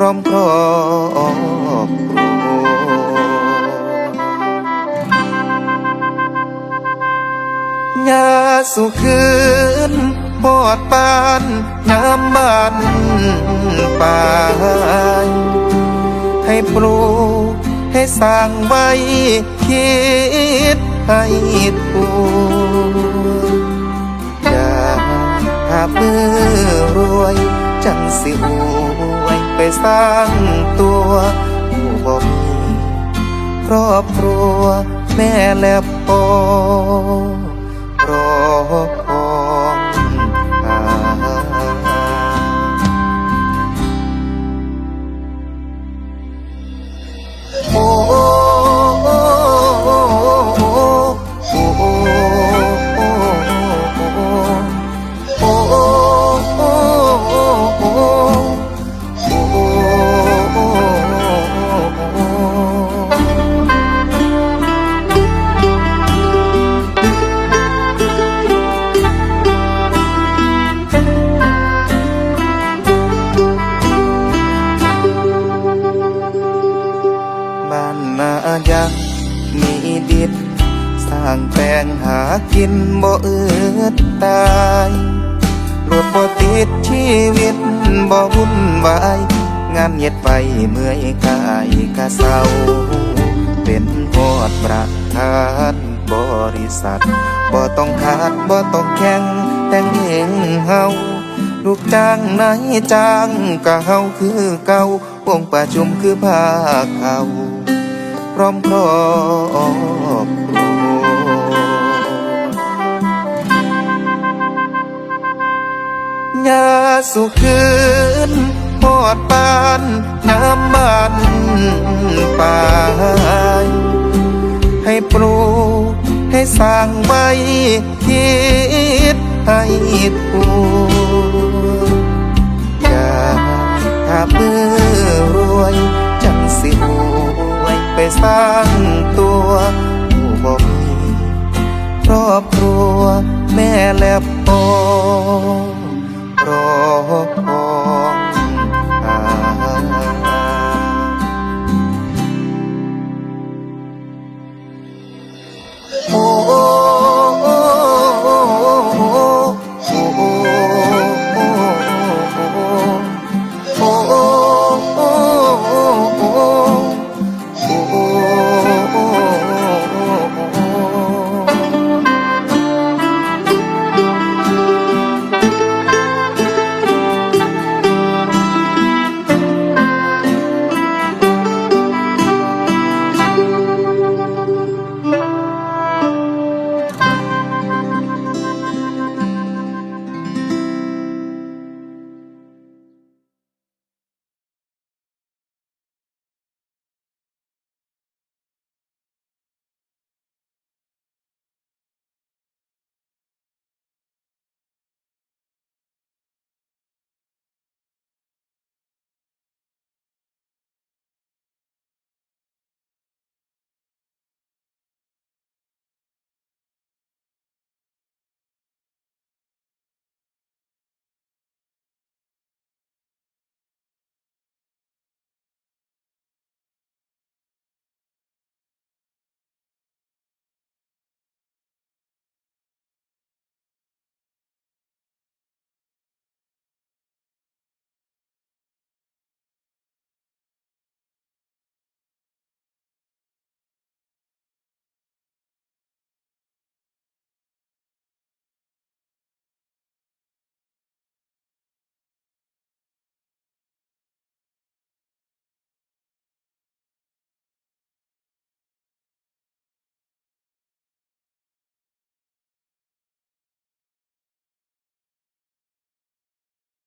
พร้อมครอบครัวยาสุคืนปอดปานน้ำบ้านป่าให้ปลูกให้สร้างไว้ คิดให้ถูกอย่าหาเมือ สร้างตัวผู้บ่มีครอบครัวแม่และพ่อ นายังมีดินสร้างแปลงหากินบ่อืดตายรถบ่ติดชีวิตบ่วุ่นวาย งานเย็ดไปเมื่อยกายกะเศร้า เป็นหอดประธานบริษัท บ่ต้องขาดบ่ต้องแข่งแต่งเองเฮาลูกจ้างนายจ้างกะเฮาคือเก่าวงประชุมคือภาคเขา ร้อมครอบครัวยาสุคืนหอดปานน้ำบ้านป่าให้ปลูกให้สร้างไว้คิดให้ถูกอย่าถ้าเมื่อรวยจังสิอว สร้างตัวผู้บ่มีครอบครัวแม่และพ่อรอพ่อ